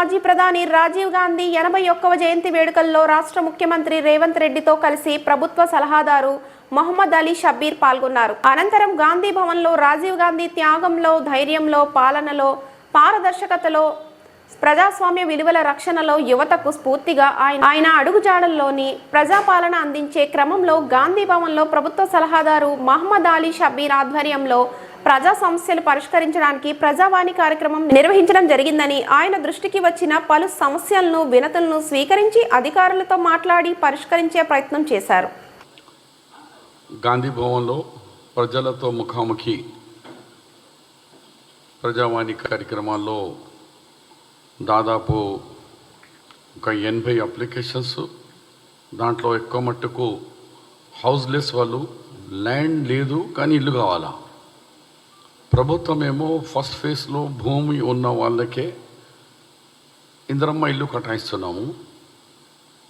మాజీ ప్రధాని రాజీవ్ గాంధీ ఎనభై ఒక్కవ జయంతి వేడుకల్లో రాష్ట్ర ముఖ్యమంత్రి రేవంత్ రెడ్డితో కలిసి ప్రభుత్వ సలహాదారు మొహమ్మద్ అలీ షబ్బీర్ పాల్గొన్నారు. అనంతరం గాంధీ భవన్లో రాజీవ్ గాంధీ త్యాగంలో ధైర్యంలో పాలనలో పారదర్శకతలో ప్రజాస్వామ్య విలువల రక్షణలో యువతకు స్ఫూర్తిగా ఆయన ఆయన అడుగుజాడల్లోని ప్రజాపాలన అందించే క్రమంలో గాంధీ భవన్లో ప్రభుత్వ సలహాదారు మహమ్మద్ అలీ షబీర్ ఆధ్వర్యంలో ప్రజా సమస్యలు పరిష్కరించడానికి ప్రజావాణి కార్యక్రమం నిర్వహించడం జరిగిందని ఆయన దృష్టికి వచ్చిన పలు సమస్యలను వినతులను స్వీకరించి అధికారులతో మాట్లాడి పరిష్కరించే ప్రయత్నం చేశారు. గాంధీ భవన్లో ప్రజలతో ముఖాముఖి ప్రజావాణి కార్యక్రమాల్లో దాదాపు ఒక ఎనభై అప్లికేషన్స్ దాంట్లో ఎక్కువ మట్టుకు హౌస్లెస్ వాళ్ళు ల్యాండ్ లేదు కానీ ఇల్లు కావాలా? ప్రభుత్వం ఏమో ఫస్ట్ ఫేజ్లో భూమి ఉన్న వాళ్ళకే ఇందిరమ్మ ఇల్లు కటాయిస్తున్నాము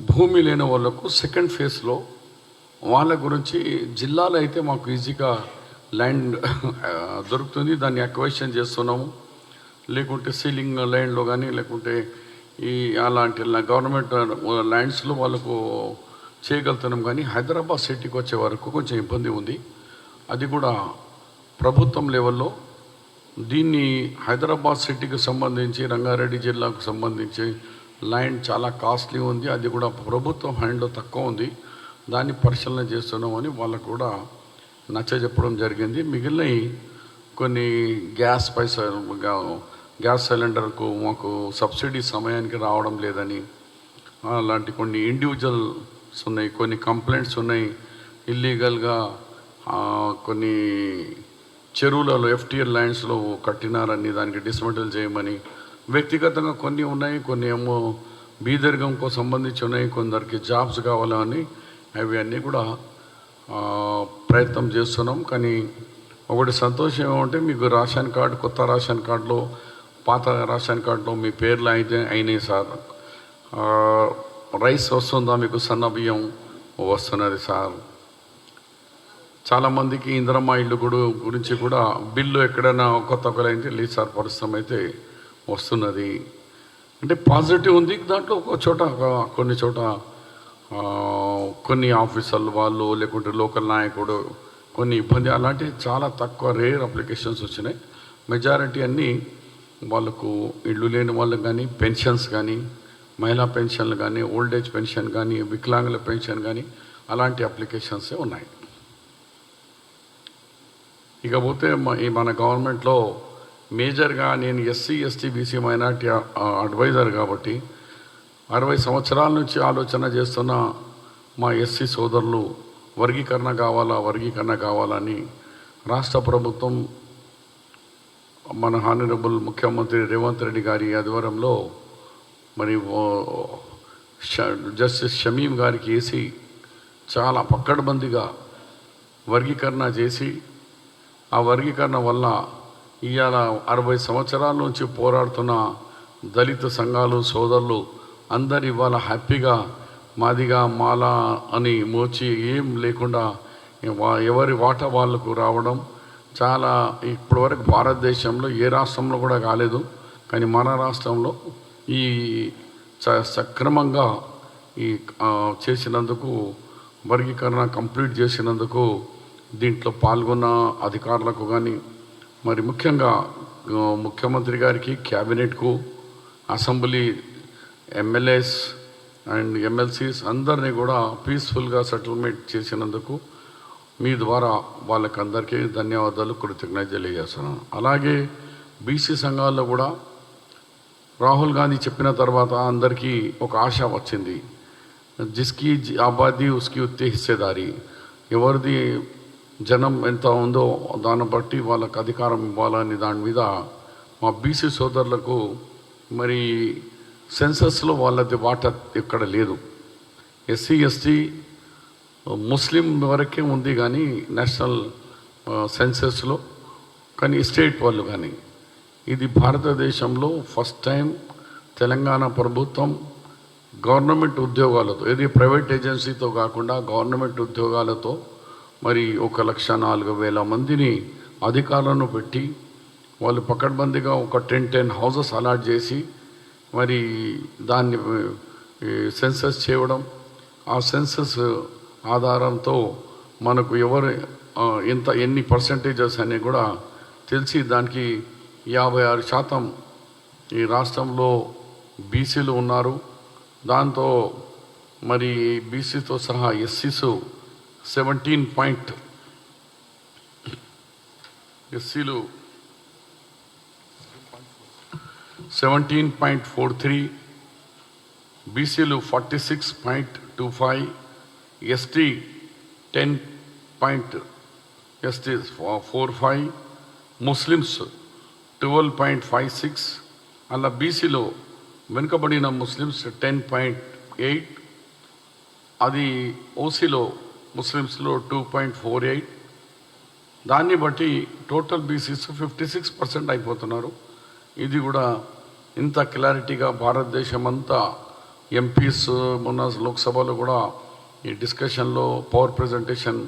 భూమి లేని వాళ్ళకు సెకండ్ ఫేజ్లో వాళ్ళ గురించి జిల్లాలో అయితే మాకు ఈజీగా ల్యాండ్ దొరుకుతుంది. దాన్ని అక్వైషన్ చేస్తున్నాము. లేకుంటే సీలింగ్ ల్యాండ్లో కానీ లేకుంటే ఈ అలాంటి గవర్నమెంట్ ల్యాండ్స్లో వాళ్ళకు చేయగలుగుతున్నాం కానీ హైదరాబాద్ సిటీకి వచ్చే వరకు కొంచెం ఇబ్బంది ఉంది. అది కూడా ప్రభుత్వం లెవెల్లో దీన్ని హైదరాబాద్ సిటీకి సంబంధించి రంగారెడ్డి జిల్లాకు సంబంధించి ల్యాండ్ చాలా కాస్ట్లీ ఉంది. అది కూడా ప్రభుత్వం హ్యాండ్లో తక్కువ ఉంది. దాన్ని పరిశీలన చేస్తున్నామని వాళ్ళకు కూడా నచ్చ చెప్పడం జరిగింది. మిగిలిన కొన్ని గ్యాస్ పైసా గ్యాస్ సిలిండర్కు మాకు సబ్సిడీ సమయానికి రావడం లేదని అలాంటి కొన్ని ఇండివిజువల్స్ ఉన్నాయి కొన్ని కంప్లైంట్స్ ఉన్నాయి. ఇల్లీగల్గా కొన్ని చెరువులలో ఎఫ్టీఎల్ ల్యాండ్స్లో కట్టినారని దానికి డిస్మెంటల్ చేయమని వ్యక్తిగతంగా కొన్ని ఉన్నాయి కొన్ని ఏమో బీదర్గంకు సంబంధించి ఉన్నాయి కొందరికి జాబ్స్ కావాలని అవి అన్నీ కూడా ప్రయత్నం చేస్తున్నాం. కానీ ఒకటి సంతోషం ఏమంటే మీకు రేషన్ కార్డు కొత్త రేషన్ కార్డులో పాత రేషన్ కార్డులో మీ పేర్లు అయితే అయినాయి సార్. రైస్ వస్తుందా మీకు సన్న బియ్యం? వస్తున్నది సార్. చాలామందికి ఇందిరమ్మ ఇల్లు కూడా గురించి కూడా బిల్లు ఎక్కడైనా కొత్త ఒకరైతే లేదు సార్ పరిశ్రమ అయితే వస్తున్నది. అంటే పాజిటివ్ ఉంది దాంట్లో ఒక చోట ఒక- కొన్ని చోట కొన్ని ఆఫీసర్లు వాళ్ళు లేకుంటే లోకల్ నాయకుడు కొన్ని ఇబ్బంది అలాంటివి చాలా తక్కువ రేర్ అప్లికేషన్స్ వచ్చినాయి. మెజారిటీ అన్నీ వాళ్ళకు ఇళ్ళు లేని వాళ్ళకి కానీ పెన్షన్స్ కానీ మహిళా పెన్షన్లు కానీ ఓల్డ్ ఏజ్ పెన్షన్ కానీ వికలాంగుల పెన్షన్ కానీ అలాంటి అప్లికేషన్సే ఉన్నాయి. ఇకపోతే మ- ఈ మన గవర్నమెంట్లో మేజర్గా నేను SC ST BC minority adviser కాబట్టి అరవై సంవత్సరాల నుంచి ఆలోచన చేస్తున్న మా ఎస్సీ సోదరులు వర్గీకరణ కావాలా వర్గీకరణ కావాలని రాష్ట్ర ప్రభుత్వం మన హానరబుల్ ముఖ్యమంత్రి రేవంత్ రెడ్డి గారి ఆధ్వర్యంలో మరి ష- జస్టిస్ షమీం గారికి వేసి చాలా పక్కడబందిగా వర్గీకరణ చేసి ఆ వర్గీకరణ వల్ల ఇవాళ అరవై సంవత్సరాల నుంచి పోరాడుతున్న దళిత సంఘాలు సోదరులు అందరు ఇవాళ హ్యాపీగా మాదిగా మాల అని మోచి ఏం లేకుండా వా- ఎవరి వాటా వాళ్ళకు రావడం చాలా ఇప్పటివరకు భారతదేశంలో ఏ రాష్ట్రంలో కూడా కాలేదు. కానీ మన రాష్ట్రంలో ఈ స- సక్రమంగా ఈ చేసినందుకు వర్గీకరణ కంప్లీట్ చేసినందుకు దీంట్లో పాల్గొన్న అధికారులకు కానీ మరి ముఖ్యంగా ముఖ్యమంత్రి గారికి క్యాబినెట్కు అసెంబ్లీ ఎమ్మెల్యేస్ అండ్ ఎమ్మెల్సీస్ అందరినీ కూడా పీస్ఫుల్గా సెటిల్మెంట్ చేసినందుకు మీ ద్వారా వాళ్ళకందరికీ ధన్యవాదాలు కృతజ్ఞత తెలియజేస్తున్నాను. అలాగే బీసీ సంఘాల్లో కూడా రాహుల్ గాంధీ చెప్పిన తర్వాత అందరికీ ఒక ఆశ వచ్చింది. జిస్కి జి- ఆబాదీ ఉస్కి ఉత్తేహిస్తేదారి ఎవరిది జనం ఎంత ఉందో దాన్ని బట్టి వాళ్ళకు అధికారం ఇవ్వాలని దాని మీద మా బీసీ సోదరులకు మరి సెన్సస్లో వాళ్ళది వాటా ఇక్కడ లేదు. ఎస్సీ ఎస్టీ ముస్లిం వరకే ఉంది కానీ నేషనల్ సెన్సస్లో కానీ స్టేట్ వాళ్ళు కానీ. ఇది భారతదేశంలో ఫస్ట్ టైం తెలంగాణ ప్రభుత్వం గవర్నమెంట్ ఉద్యోగాలతో ఇది ప్రైవేట్ ఏజెన్సీతో కాకుండా గవర్నమెంట్ ఉద్యోగాలతో మరి ఒక లక్ష నాలుగు వేల మందిని అధికారులను పెట్టి వాళ్ళు పకడ్బందీగా ఒక టెన్ టెన్ హౌసెస్ అలాట్ చేసి మరి దాన్ని సెన్సస్ చేయడం ఆ సెన్సస్ ఆధారంతో మనకు ఎవరు ఎంత ఎన్ని పర్సంటేజెస్ అని కూడా తెలిసి దానికి యాభై ఆరు శాతం ఈ రాష్ట్రంలో బీసీలు ఉన్నారు. దాంతో మరి బీసీతో సహా ఎస్సీస్ సెవెంటీన్ పాయింట్ ఎస్సీలు సెవెంటీన్ పాయింట్ ఫోర్ త్రీ బీసీలు forty six point two five ST ten point ST four five Muslims twelve point five six అలా బీసీలో వెనుకబడిన ముస్లిమ్స్ టెన్ పాయింట్ ఎయిట్ అది ఓసీలో ముస్లిమ్స్లో టూ పాయింట్ ఫోర్ ఎయిట్ దాన్ని బట్టి total BCs fifty six percent అయిపోతున్నారు. ఇది కూడా ఇంత క్లారిటీగా భారతదేశం అంతా ఎంపీస్ మొన్న లోక్సభలో కూడా ఈ డిస్కషన్లో పవర్ ప్రజెంటేషన్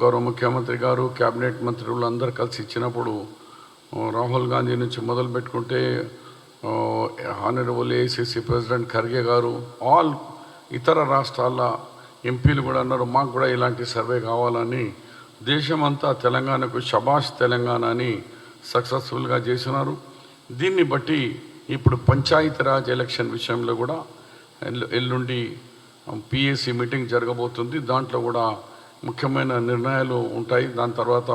గౌరవ ముఖ్యమంత్రి గారు క్యాబినెట్ మంత్రులు అందరు కలిసి ఇచ్చినప్పుడు రాహుల్ గాంధీ నుంచి మొదలు పెట్టుకుంటే హానరబుల్ ఏఐసిసి ప్రెసిడెంట్ ఖర్గే గారు ఆల్ ఇతర రాష్ట్రాల ఎంపీలు కూడా అన్నారు మాకు కూడా ఇలాంటి సర్వే కావాలని. దేశమంతా తెలంగాణకు షబాష్ తెలంగాణ అని సక్సెస్ఫుల్గా చేసినారు. దీన్ని బట్టి ఇప్పుడు పంచాయతీరాజ్ ఎలక్షన్ విషయంలో కూడా ఎల్లు ఎల్లుండి పిఎస్సి మీటింగ్ జరగబోతుంది. దాంట్లో కూడా ముఖ్యమైన నిర్ణయాలు ఉంటాయి. దాని తర్వాత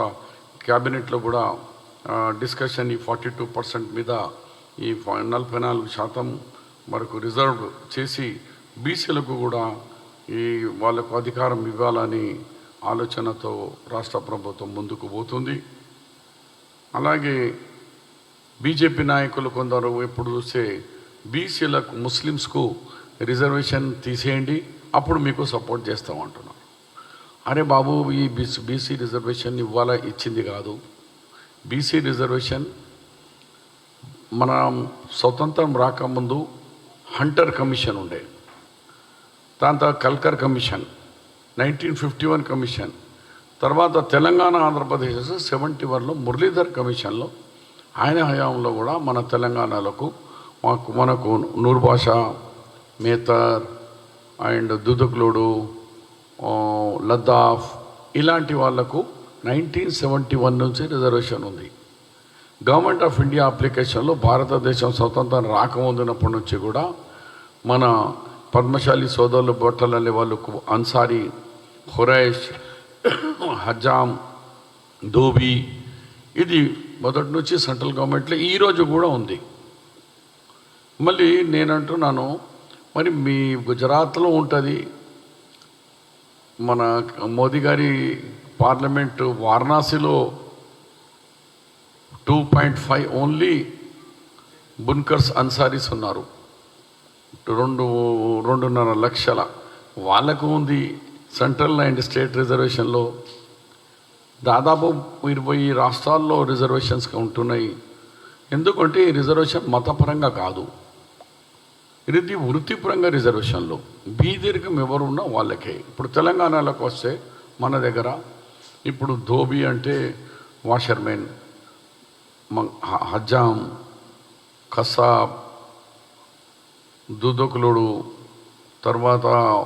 క్యాబినెట్లో కూడా డిస్కషన్ ఈ ఫార్టీ టూ పర్సెంట్ మీద ఈ నలభై నాలుగు శాతం వరకు రిజర్వ్ చేసి బీసీలకు కూడా ఈ వాళ్ళకు అధికారం ఇవ్వాలని ఆలోచనతో రాష్ట్ర ప్రభుత్వం ముందుకు పోతుంది. అలాగే బీజేపీ నాయకులు కొందరు ఎప్పుడు చూస్తే బీసీలకు ముస్లిమ్స్కు రిజర్వేషన్ తీసేయండి అప్పుడు మీకు సపోర్ట్ చేస్తామంటున్నారు అరే బాబు ఈ బీసీ బీసీ రిజర్వేషన్ ఇవ్వాల? ఇచ్చింది కాదు. బీసీ రిజర్వేషన్ మన స్వతంత్రం రాకముందు హంటర్ కమిషన్ ఉండే. దాని తర్వాత Kalkar commission nineteen fifty one commission తర్వాత తెలంగాణ ఆంధ్రప్రదేశ్ సెవెంటీ వన్లో మురళీధర్ కమిషన్లో ఆయన హయాంలో కూడా మన తెలంగాణలకు మాకు మనకు నూరు భాష మేతర్ అండ్ దుదుకులుడు లద్దాఫ్ ఇలాంటి వాళ్ళకు నైన్టీన్ సెవెంటీ వన్ నుంచి రిజర్వేషన్ ఉంది. గవర్నమెంట్ ఆఫ్ ఇండియా అప్లికేషన్లో భారతదేశం స్వతంత్రం రాకముందునప్పటి నుంచి కూడా మన పద్మశాలి సోదరులు అనే వాళ్ళు అన్సారీ ఖురైష్ హజాం ధోబీ ఇది మొదటి నుంచి సెంట్రల్ గవర్నమెంట్లో ఈరోజు కూడా ఉంది. మళ్ళీ నేను అంటున్నాను మరి మీ గుజరాత్లో ఉంటుంది. మన మోదీ గారి పార్లమెంటు వారణాసిలో టూ పాయింట్ ఫైవ్ ఓన్లీ బున్కర్స్ అన్సారీస్ ఉన్నారు. రెండు రెండున్నర లక్షల. వాళ్ళకు ఉంది సెంట్రల్ అండ్ స్టేట్ రిజర్వేషన్లో. దాదాపు ఇరవై రాష్ట్రాల్లో రిజర్వేషన్స్ ఉంటున్నాయి. ఎందుకంటే ఈ రిజర్వేషన్ మతపరంగా కాదు. ఇది వృత్తిపరంగా రిజర్వేషన్లు. బీదీర్ఘం ఎవరున్నా వాళ్ళకే. ఇప్పుడు తెలంగాణలోకి వస్తే మన దగ్గర ఇప్పుడు ధోబీ అంటే వాషర్మెన్ హజాం కసాబ్ దుదకులుడు తర్వాత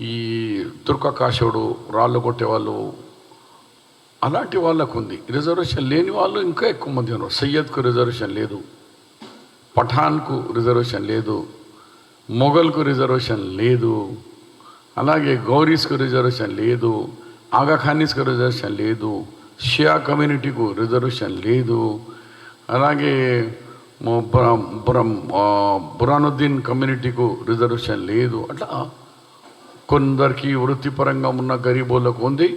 ఈ తుర్కకాశుడు రాళ్ళు కొట్టేవాళ్ళు అలాంటి వాళ్ళకు ఉంది రిజర్వేషన్ లేని వాళ్ళు ఇంకా ఎక్కువ మంది ఉన్నారు. సయ్యద్కు రిజర్వేషన్ లేదు. పఠాన్కు రిజర్వేషన్ లేదు. మొఘల్కు రిజర్వేషన్ లేదు. అలాగే గౌరీస్కు రిజర్వేషన్ లేదు. ఆగాఖానీస్కు రిజర్వేషన్ లేదు. షియా కమ్యూనిటీకు రిజర్వేషన్ లేదు. అలాగే బురానుద్దీన్ కమ్యూనిటీకు రిజర్వేషన్ లేదు. అట్లా కొందరికి వృత్తిపరంగా ఉన్న గరీబోళ్ళకు ఉంది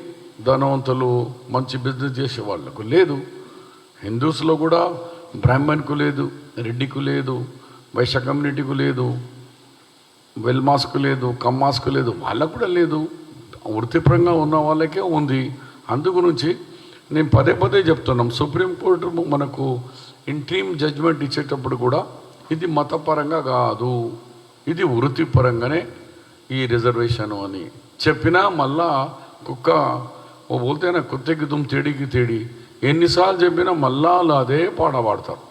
ధనవంతులు మంచి బిజినెస్ చేసే వాళ్ళకు లేదు. హిందూస్లో కూడా బ్రాహ్మణ్కు లేదు రెడ్డికు లేదు వైశ్య కమ్యూనిటీకు లేదు వెల్మాస్కు లేదు కమ్మాస్కు లేదు వాళ్ళకు కూడా లేదు. వృత్తిపరంగా ఉన్న వాళ్ళకే ఉంది. అందు గురించి నేను పదే పదే చెప్తున్నాం. సుప్రీంకోర్టు మనకు ఇంట్రీమ్ జడ్జ్మెంట్ ఇచ్చేటప్పుడు కూడా ఇది మతపరంగా కాదు ఇది వృత్తిపరంగానే ఈ రిజర్వేషన్ అని చెప్పినా మళ్ళా కుక్క ఓ బోల్తేనా కుత్తెకి తుమ్ తేడికి తేడి. ఎన్నిసార్లు చెప్పినా మళ్ళా అదే పాట పాడతారు.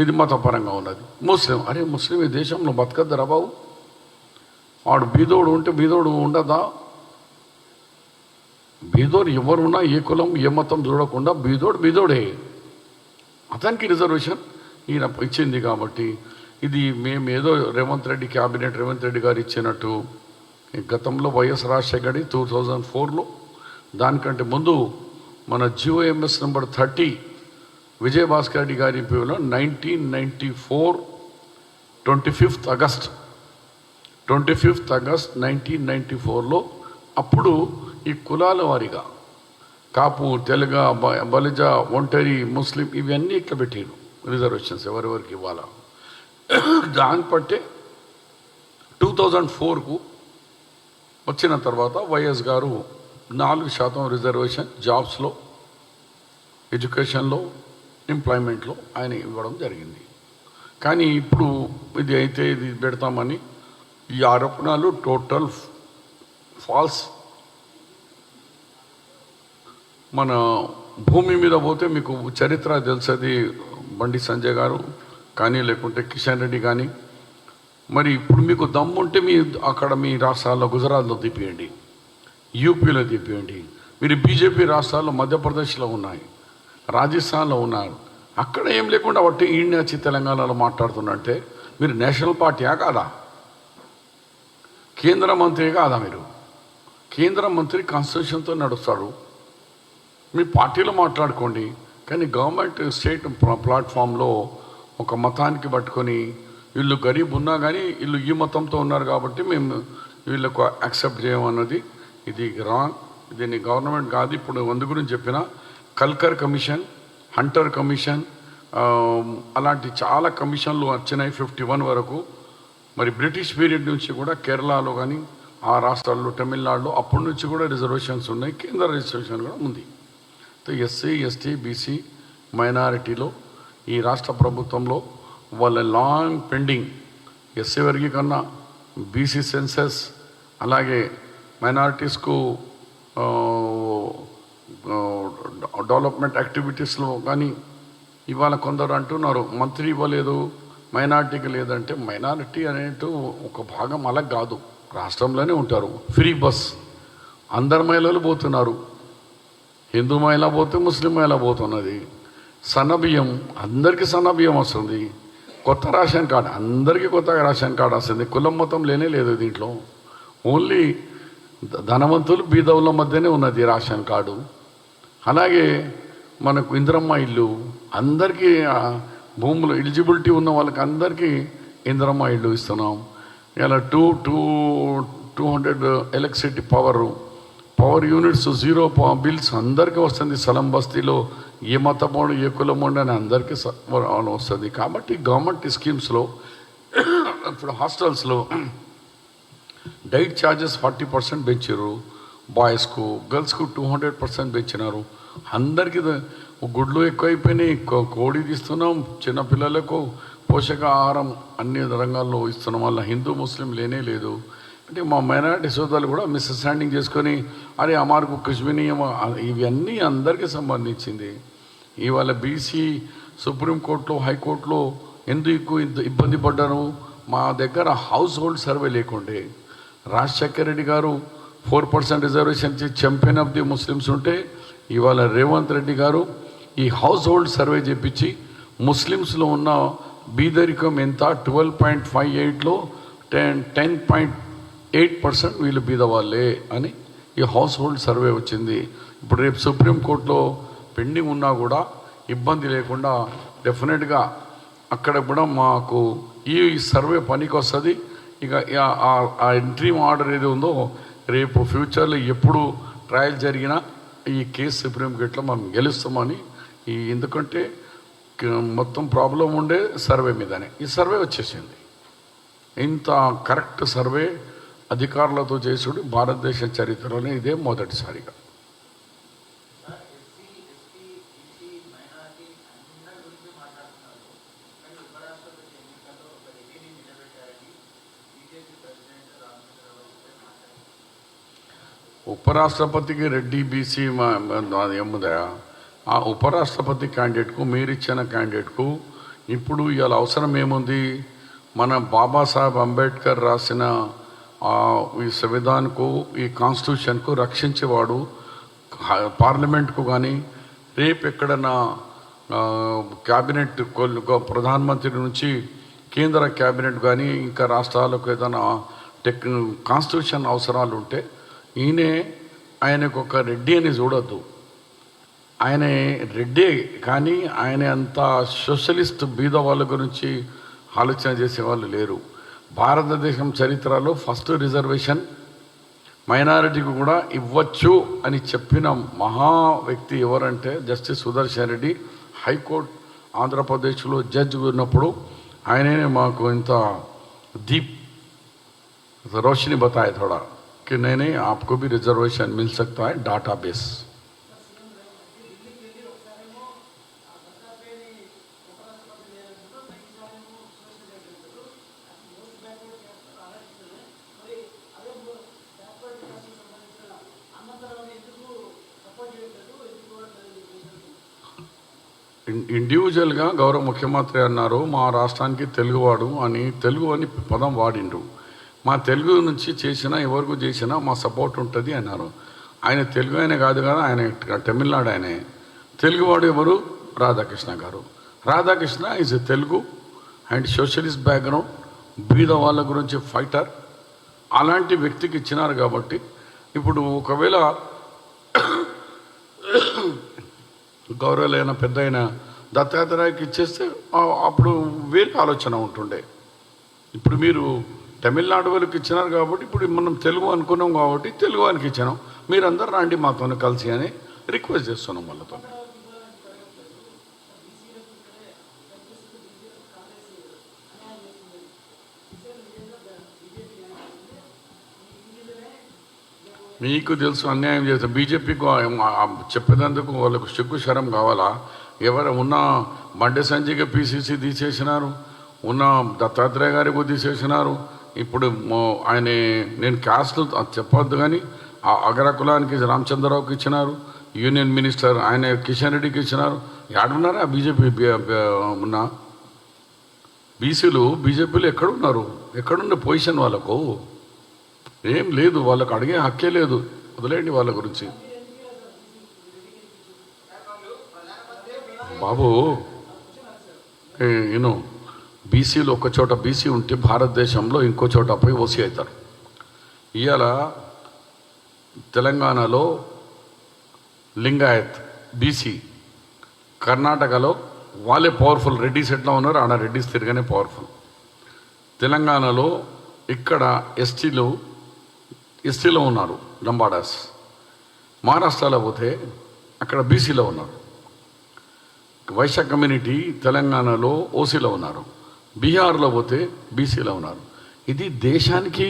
ఇది మతపరంగా ఉన్నది. ముస్లిం అరే ముస్లిం ఈ దేశంలో బతకద్దరా బాబు? వాడు బీదోడు ఉంటే బీదోడు ఉండదా? బీదోడు ఎవరున్నా ఏ కులం ఏ మతం చూడకుండా బీదోడు బీదోడే. అతనికి రిజర్వేషన్. ఈయన ఇచ్చింది కాబట్టి ఇది మేము ఏదో రేవంత్ రెడ్డి క్యాబినెట్ రేవంత్ రెడ్డి గారు ఇచ్చినట్టు. గతంలో వైఎస్ రాజశేఖర్ టూ థౌజండ్ ఫోర్లో దానికంటే ముందు మన GOMs number thirty Vijayabhaskar Reddy గారి పేరులో nineteen ninety four twenty fifth August. Twenty fifth August nineteen ninety ఫోర్లో అప్పుడు ఈ కులాల వారిగా కాపు తెలుగ బ- బలిజ ఒంటరి ముస్లిం ఇవన్నీ ఇట్లా పెట్టారు రిజర్వేషన్స్ ఎవరెవరికి ఇవ్వాలా? దాన్ని పట్టే టూ థౌజండ్ ఫోర్కు వచ్చిన తర్వాత వైఎస్ గారు నాలుగు శాతం రిజర్వేషన్ జాబ్స్లో ఎడ్యుకేషన్లో ఎంప్లాయ్మెంట్లో ఆయన ఇవ్వడం జరిగింది. కానీ ఇప్పుడు ఇది అయితే ఇది పెడతామని ఈ ఆరోపణలు టోటల్ ఫాల్స్ మన భూమి మీద పోతే మీకు చరిత్ర తెలిసేది బండి సంజయ్ గారు కానీ లేకుంటే కిషన్ రెడ్డి కానీ. మరి ఇప్పుడు మీకు దమ్ముంటే మీ అక్కడ మీ రాష్ట్రాల్లో గుజరాత్లో తిప్పేయండి యూపీలో తిప్పేయండి. మీరు బీజేపీ రాష్ట్రాల్లో మధ్యప్రదేశ్లో ఉన్నాయి రాజస్థాన్లో ఉన్నారు. అక్కడ ఏం లేకుండా ఒకటి ఈయన వచ్చి తెలంగాణలో మాట్లాడుతున్నట్టే మీరు నేషనల్ పార్టీయా కాదా? కేంద్ర మంత్రి కాదా మీరు? కేంద్ర మంత్రి కాన్స్టిట్యూషన్తో నడుస్తాడు మీ పార్టీలో మాట్లాడుకోండి. కానీ గవర్నమెంట్ స్టేట్ ప్లా- ప్లాట్ఫామ్లో ఒక మతానికి పట్టుకొని వీళ్ళు గరీబ్ ఉన్నా కానీ వీళ్ళు ఈ మతంతో ఉన్నారు కాబట్టి మేము వీళ్ళకు యాక్సెప్ట్ చేయమన్నది ఇది రాంగ్. దీన్ని గవర్నమెంట్ కాదు ఇప్పుడు వంద గురించి చెప్పిన కల్కర్ కమిషన్ హంటర్ కమిషన్ అలాంటి చాలా కమిషన్లు వచ్చినాయి ఫిఫ్టీ వన్ వరకు. మరి బ్రిటిష్ పీరియడ్ నుంచి కూడా కేరళలో కానీ ఆ రాష్ట్రాల్లో తమిళనాడులో అప్పటి నుంచి కూడా రిజర్వేషన్స్ ఉన్నాయి కేంద్ర రిజర్వేషన్ కూడా ఉంది. ఎస్సీ ఎస్టీ బీసీ మైనారిటీలో ఈ రాష్ట్ర ప్రభుత్వంలో వాళ్ళ లాంగ్ పెండింగ్ ఎస్సీ వర్గీకరణ బీసీ సెన్సెస్ అలాగే మైనారిటీస్కు డెవలప్మెంట్ యాక్టివిటీస్లో కానీ ఇవాళ కొందరు అంటున్నారు మంత్రి ఇవ్వలేదు మైనార్టీకి లేదంటే మైనారిటీ అనేటు ఒక భాగం అలా కాదు. రాష్ట్రంలోనే ఉంటారు. Free bus. అందరు మహిళలు పోతున్నారు. హిందూ మహిళ పోతే ముస్లిం మహిళ పోతున్నది. సన్నబియ్యం అందరికీ సన్నబియ్యం వస్తుంది. కొత్త రేషన్ కార్డు అందరికీ కొత్త రేషన్ కార్డు వస్తుంది. కులం మొత్తం లేనే లేదు దీంట్లో. ఓన్లీ ధనవంతులు బీదవుల మధ్యనే ఉన్నది రేషన్ కార్డు. అలాగే మనకు ఇంద్రమ్మ ఇల్లు అందరికీ భూములు ఎలిజిబిలిటీ ఉన్న వాళ్ళకి అందరికీ ఇంద్రమ్మ ఇల్లు ఇస్తున్నాం. ఇలా two two two hundred electricity power power units zero bills అందరికీ వస్తుంది. స్థలం బస్తీలో ఏ మతమోడు ఏ కులమోడు అని అందరికీ వస్తుంది. కాబట్టి గవర్నమెంట్ స్కీమ్స్లో ఇప్పుడు హాస్టల్స్లో డైట్ ఛార్జెస్ ఫార్టీ పర్సెంట్ పెంచారు బాయ్స్కు గర్ల్స్కు టూ హండ్రెడ్ పర్సెంట్ పెంచినారు. అందరికీ గుడ్లు ఎక్కువైపోయినాయి. కో- కోడి తీస్తున్నాం చిన్నపిల్లలకు పోషకాహారం అన్ని రంగాల్లో ఇస్తున్నాం. వల్ల హిందూ ముస్లిం లేనే లేదు. అంటే మా మైనారిటీ సోదరులు కూడా మిస్అండర్స్టాండింగ్ చేసుకొని అరే అమార్కు కశ్మీనియం ఇవన్నీ అందరికీ సంబంధించింది. ఇవాళ బీసీ సుప్రీంకోర్టులో హైకోర్టులో ఎందుకు ఇంత ఇబ్బంది పడ్డారు? మా దగ్గర హౌస్ హోల్డ్ సర్వే లేకుండే. Rajasekhara Reddy garu four percent reservation ఇచ్చి ఛాంపియన్ ఆఫ్ ది ముస్లిమ్స్ ఉంటే ఇవాళ రేవంత్ రెడ్డి గారు ఈ హౌస్ హోల్డ్ సర్వే చేపించి ముస్లిమ్స్లో ఉన్న బీదరికం ఎంత? ట్వెల్వ్ పాయింట్ ఫైవ్ ఎయిట్లో ten ten point eight percent వీళ్ళు బీదవాళ్ళే అని ఈ హౌస్ హోల్డ్ సర్వే వచ్చింది. ఇప్పుడు రేపు సుప్రీంకోర్టులో పెండింగ్ ఉన్నా కూడా ఇబ్బంది లేకుండా డెఫినెట్గా అక్కడ కూడా మాకు ఈ సర్వే పనికి వస్తుంది. ఇక ఆ- ఎంట్రీ ఆర్డర్ ఏది ఉందో రేపు ఫ్యూచర్లో ఎప్పుడు ట్రయల్ జరిగినా ఈ కేసు సుప్రీంకోర్టులో మనం గెలుస్తామని ఈ ఎందుకంటే మొత్తం ప్రాబ్లం ఉండే సర్వే మీదనే. ఈ సర్వే వచ్చేసింది. ఇంత కరెక్ట్ సర్వే అధికారులతో చేసుడు భారతదేశ చరిత్రలోనే ఇదే మొదటిసారిగా. ఉపరాష్ట్రపతికి రెడ్డి బీసీ ఏముందా? ఆ ఉపరాష్ట్రపతి క్యాండిడేట్కు మీరు ఇచ్చిన క్యాండిడేట్కు ఇప్పుడు ఇవాళ అవసరం ఏముంది? మన బాబాసాహెబ్ అంబేద్కర్ రాసిన ఈ సంవిధాన్కు ఈ కాన్స్టిట్యూషన్కు రక్షించేవాడు పార్లమెంట్కు కానీ రేపు ఎక్కడన్నా ఆ, క్యాబినెట్ ప్రధానమంత్రి నుంచి కేంద్ర క్యాబినెట్ కానీ ఇంకా రాష్ట్రాలకు ఏదైనా టెక్ కాన్స్టిట్యూషన్ అవసరాలు ఉంటే ఈయనే ఆయనకు ఒక రెడ్డి అని చూడొద్దు. ఆయన రెడ్డి కానీ ఆయన అంత సోషలిస్ట్ బీద వాళ్ళ గురించి ఆలోచన చేసేవాళ్ళు లేరు. భారతదేశం చరిత్రలో ఫస్ట్ రిజర్వేషన్ మైనారిటీకి కూడా ఇవ్వచ్చు అని చెప్పిన మహా వ్యక్తి ఎవరంటే జస్టిస్ సుదర్శన్ రెడ్డి హైకోర్టు ఆంధ్రప్రదేశ్లో జడ్జి ఉన్నప్పుడు ఆయనే మాకు ఇంత డీప్ रोशनी बताए थोड़ा कि नहीं नहीं आपको भी रिजर्वेशन मिल सकता है डाटा बेस ఇండివిజువల్గా గౌరవ ముఖ్యమంత్రి అన్నారు మా రాష్ట్రానికి తెలుగువాడు అని తెలుగు అని పదం వాడిండ్రు మా తెలుగు నుంచి చేసినా ఎవరికి చేసినా మా సపోర్ట్ ఉంటుంది అన్నారు. ఆయన తెలుగు ఆయన కాదు కదా ఆయన తమిళనాడు ఆయనే. తెలుగువాడు ఎవరు? Radhakrishna garu. Radhakrishna is a Telugu and socialist background బీద వాళ్ళ గురించి ఫైటర్ అలాంటి వ్యక్తికి ఇచ్చినారు కాబట్టి ఇప్పుడు ఒకవేళ గౌరవలైన పెద్ద అయిన దత్తాత్రేయకి ఇచ్చేస్తే అప్పుడు వేరే ఆలోచన ఉంటుండే. ఇప్పుడు మీరు తమిళనాడు వాళ్ళకి ఇచ్చినారు కాబట్టి ఇప్పుడు మనం తెలుగు అనుకున్నాం కాబట్టి తెలుగు వానికి ఇచ్చాను. మీరందరూ రండి మాతో కలిసి అని రిక్వెస్ట్ చేస్తున్నాం వాళ్ళతో. మీకు తెలుసు అన్యాయం చేస్తాం బీజేపీకి చెప్పేందుకు వాళ్ళకు సిగ్గు శరం కావాలా? ఎవరు ఉన్న బండి సంజయ్కి పీసీసీ తీసేసినారు ఉన్న దత్తాత్రేయ గారికి తీసేసినారు. ఇప్పుడు ఆయన నేను క్యాస్ట్లు చెప్పొద్దు కానీ ఆ అగ్రకులానికి రామచంద్రరావుకి ఇచ్చినారు యూనియన్ మినిస్టర్ ఆయన కిషన్ రెడ్డికి ఇచ్చినారు. ఎక్కడున్నారా బీజేపీ ఉన్న? బీసీలు బీజేపీలు ఎక్కడున్నారు? ఎక్కడున్న పొజిషన్ వాళ్ళకు? ఏం లేదు వాళ్ళకు అడిగే హక్కే లేదు. వదిలేయండి వాళ్ళ గురించి. బాబు యూనో బీసీలు ఒక చోట బీసీ ఉంటే భారతదేశంలో ఇంకో చోట పోయి ఓసీ అవుతారు. ఇవాళ తెలంగాణలో లింగాయత్ బీసీ కర్ణాటకలో వాళ్ళే పవర్ఫుల్ రెడ్డిస్ ఎట్లా ఉన్నారు ఆడ రెడ్డిస్ తిరగనే పవర్ఫుల్ తెలంగాణలో ఇక్కడ ఎస్టీలు ఎస్టీలో ఉన్నారు లంబాడాస్. మహారాష్ట్రలో పోతే అక్కడ బీసీలో ఉన్నారు. వైశ్య కమ్యూనిటీ తెలంగాణలో ఓసీలో ఉన్నారు. బీహార్లో పోతే బీసీలో ఉన్నారు. ఇది దేశానికి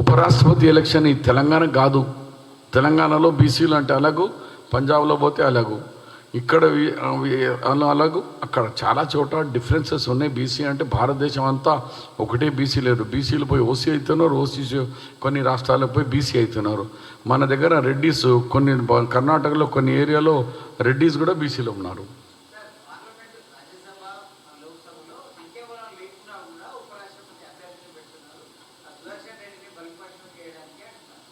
ఉపరాష్ట్రపతి ఎలక్షన్ ఈ తెలంగాణ కాదు. తెలంగాణలో బీసీలు అంటే అలాగూ పంజాబ్లో పోతే అలాగూ ఇక్కడ అలా అలాగూ అక్కడ చాలా చోట డిఫరెన్సెస్ ఉన్నాయి. బీసీ అంటే భారతదేశం అంతా ఒకటే బీసీ లేదు. బీసీలు పోయి ఓసీ అవుతున్నారు ఓసీ కొన్ని రాష్ట్రాలకు పోయి బీసీ అవుతున్నారు మన దగ్గర రెడ్డీస్ కొన్ని కర్ణాటకలో కొన్ని ఏరియాలో రెడ్డీస్ కూడా బీసీలో ఉన్నారు పార్లమెంట్ రాజ్యసభ లోక్సభలో ఇంకేమైనా లేకున్నా కూడా ఉపరాష్ట్రపతి అభ్యర్థిని పెడుతున్నారు ఆ సుదర్శన్ రెడ్డిని బలిపశం చేయడానికి అంటున్నారు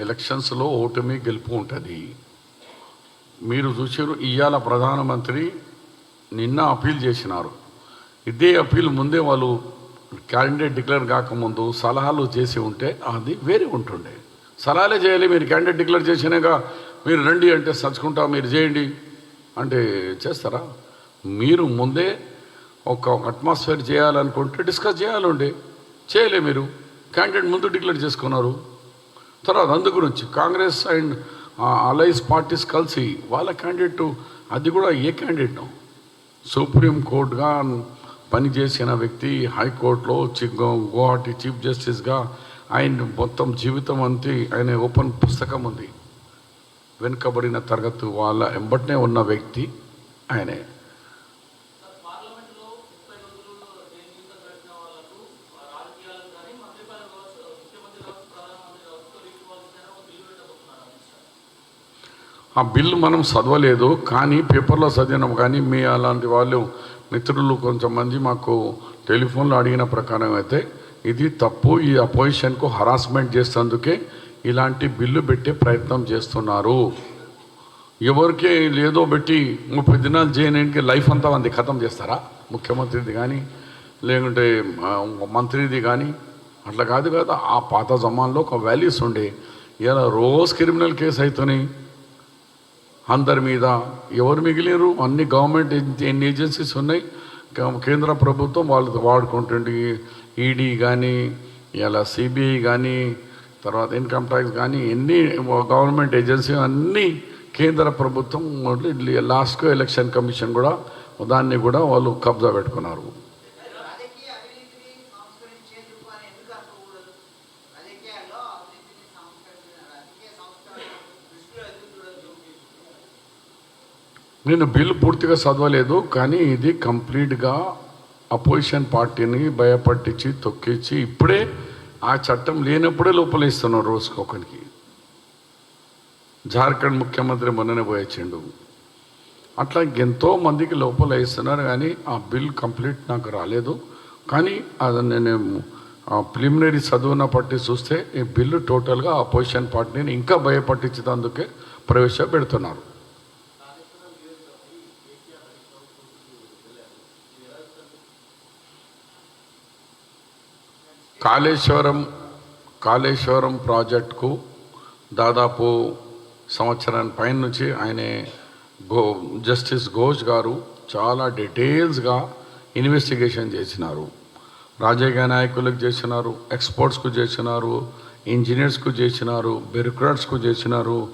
ఎలక్షన్స్లో ఓటమి గెలుపు ఉంటుంది. మీరు చూసారు ఇవాళ ప్రధానమంత్రి నిన్న అప్పీల్ చేసినారు. ఇదే అప్పీల్ ముందే వాళ్ళు క్యాండిడేట్ డిక్లేర్ కాకముందు సలహాలు చేసి ఉంటే అది వేరే ఉంటుండే. సలహాలే చేయాలి మీరు క్యాండిడేట్ డిక్లేర్ చేసినాక మీరు రండి అంటే సచ్చుకుంటా మీరు చేయండి అంటే చేస్తారా? మీరు ముందే ఒక అట్మాస్ఫియర్ చేయాలనుకుంటే డిస్కస్ చేయాలండి చేయలే మీరు. క్యాండిడేట్ ముందు డిక్లేర్ చేసుకున్నారు. తర్వాత అందు గురించి కాంగ్రెస్ అండ్ అలైస్ పార్టీస్ కలిసి వాళ్ళ క్యాండిడేట్ అది కూడా ఏ క్యాండిడేట్ సుప్రీం కోర్టుగా పనిచేసిన వ్యక్తి హైకోర్టులో చి- గో- గువాహటి చీఫ్ జస్టిస్గా ఆయన మొత్తం జీవితం అంతే ఆయన ఓపెన్ పుస్తకం ఉంది. వెనుకబడిన తరగతి వాళ్ళ ఎంబటనే ఉన్న వ్యక్తి ఆయనే. ఆ బిల్లు మనం చదవలేదు కానీ పేపర్లో చదివినాం కానీ మీ అలాంటి వాళ్ళు మిత్రులు కొంతమంది మాకు టెలిఫోన్లో అడిగిన ప్రకారం అయితే ఇది తప్పు ఈ అపోజిషన్కు హరాస్మెంట్ చేసేందుకే ఇలాంటి బిల్లు పెట్టే ప్రయత్నం చేస్తున్నారు. ఎవరికి లేదో పెట్టి ముప్పై దినాలు చేయడానికి లైఫ్ అంతా మంది ఖతం చేస్తారా? ముఖ్యమంత్రిది కానీ లేకుంటే మంత్రిది కానీ అట్లా కాదు కదా. ఆ పాత జమాన్లో ఒక వాల్యూస్ ఉండే. ఇలా రోజు క్రిమినల్ కేసు అవుతున్నాయి అందరి మీద ఎవరు మిగిలిరు? అన్ని గవర్నమెంట్ ఎన్ని ఏజెన్సీస్ ఉన్నాయి. కేంద్ర ప్రభుత్వం వాళ్ళు వాడుకుంటుంది ఈడీ కానీ ఇలా సిబిఐ కానీ తర్వాత ఇన్కమ్ ట్యాక్స్ కానీ ఎన్ని గవర్నమెంట్ ఏజెన్సీ అన్నీ కేంద్ర ప్రభుత్వం లాస్ట్కు ఎలక్షన్ కమిషన్ కూడా దాన్ని కూడా వాళ్ళు కబ్జా పెట్టుకున్నారు. నేను బిల్లు పూర్తిగా చదవలేదు కానీ ఇది కంప్లీట్గా అపోజిషన్ పార్టీని భయపట్టించి తొక్కించి ఇప్పుడే ఆ చట్టం లేనప్పుడే లోపలేస్తున్నారు రోజుకొకరికి జార్ఖండ్ ముఖ్యమంత్రి మొన్ననే పోయొచ్చిండు. అట్లా ఎంతో మందికి లోపల వేస్తున్నారు కానీ ఆ బిల్ కంప్లీట్ నాకు రాలేదు. కానీ అది నేను ప్రిలిమినరీ చదువున పట్టి చూస్తే ఈ బిల్లు టోటల్గా అపోజిషన్ పార్టీని ఇంకా భయపట్టించినందుకే ప్రవేశపెడుతున్నారు. కాళేశ్వరం కాళేశ్వరం ప్రాజెక్టుకు దాదాపు సంవత్సరాన్ని పైన నుంచి ఆయన గో జస్టిస్ ఘోష్ గారు చాలా డీటెయిల్స్గా ఇన్వెస్టిగేషన్ చేసినారు. రాజకీయ నాయకులకు చేసినారు ఎక్స్పర్ట్స్కు చేసినారు ఇంజనీర్స్కు చేసినారు బ్యూరోక్రాట్స్కు చేసినారు.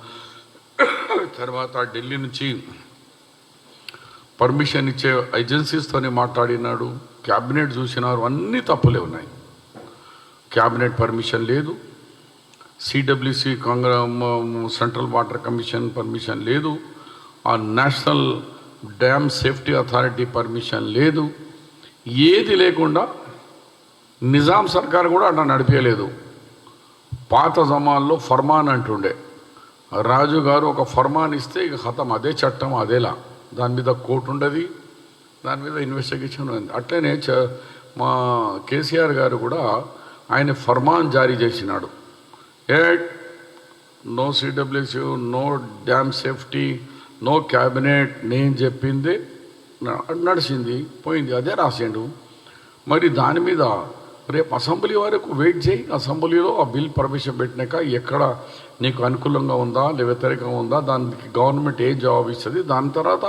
తర్వాత ఢిల్లీ నుంచి పర్మిషన్ ఇచ్చే ఏజెన్సీస్తోనే మాట్లాడినాడు క్యాబినెట్ చూసినారు అన్నీ తప్పులే ఉన్నాయి. క్యాబినెట్ పర్మిషన్ లేదు. CWC Congress central water commission permission లేదు. ఆ national dam safety authority permission లేదు. ఏది లేకుండా నిజాం సర్కార్ కూడా అట్లా నడిపేయలేదు. పాత జమాల్లో ఫర్మాన్ అంటుండే. రాజు గారు ఒక ఫర్మాన్ ఇస్తే ఇక హతం అదే చట్టం అదేలా. దాని మీద కోర్టు ఉండదు. దాని మీద ఇన్వెస్టిగేషన్ ఉంది అట్లనే చ మా కేసీఆర్ గారు కూడా ఆయన ఫర్మాన్ జారీ చేసినాడు. At no CWC no dam safety no cabinet నేను చెప్పింది నడిచింది పోయింది అదే రాసిండు. మరి దాని మీద రేపు అసెంబ్లీ వరకు వెయిట్ చేయి. అసెంబ్లీలో ఆ బిల్ ప్రవేశపెట్టినాక ఎక్కడ నీకు అనుకూలంగా ఉందా లేదా వ్యతిరేకంగా ఉందా దానికి గవర్నమెంట్ ఏ జవాబు ఇస్తుంది దాని తర్వాత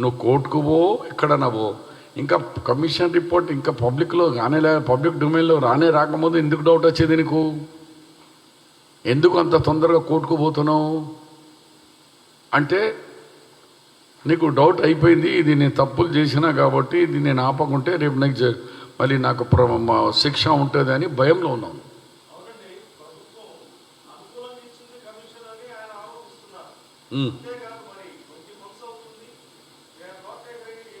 నువ్వు కోర్టుకు పో ఎక్కడన్నా పో. ఇంకా కమిషన్ రిపోర్ట్ ఇంకా పబ్లిక్లో రానే లే పబ్లిక్ డొమైన్లో రానే రాకముందు ఎందుకు డౌట్ వచ్చేది నీకు? ఎందుకు అంత తొందరగా కోర్టుకు పోతున్నావు? అంటే నీకు డౌట్ అయిపోయింది ఇది నేను తప్పులు చేసినా కాబట్టి ఇది నేను ఆపకుంటే రేపు నాకు మళ్ళీ నాకు శిక్ష ఉంటుంది అని భయంలో ఉన్నాను ప్రభుత్వం అనుకూలంగా ఇచ్చింది కమిషన్ అని ఆయన ఆరోపిస్తున్నారు ఉమ్. అంతేకాదు మరి ట్వంటీ మంత్స్ అవుతుంది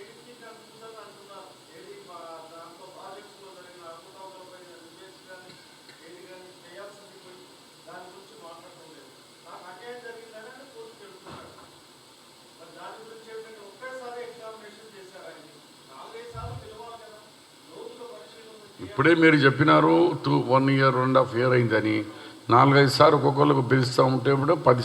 ఏడికి కనిపిస్తుందని అంటున్నారు ఏది మా దాంట్లో ప్రాజెక్ట్స్లో జరిగిన అద్భుతాలపై రిజెక్ట్ కానీ ఏది కానీ చేయాల్సింది పోయి దాని గురించి మాట్లాడటం లేదు నాకు అన్యాయం జరిగిందని ఆయన కోర్టుకు వెళ్తున్నాడు మరి దాని గురించి ఏమిటంటే ఒకేసారి ఎగ్జామినేషన్ చేశారు ఆయన నాలుగైదు సార్లు పిలవాలి కదా రోజుల పరిశీలన చేయాలి. ఇప్పుడే మీరు చెప్పినారు టూ వన్ ఇయర్ రెండు హాఫ్ ఇయర్ అయిందని. నాలుగైదు సార్లు ఒక్కొక్కరికి పిలుస్తూ ఉంటే కూడా పది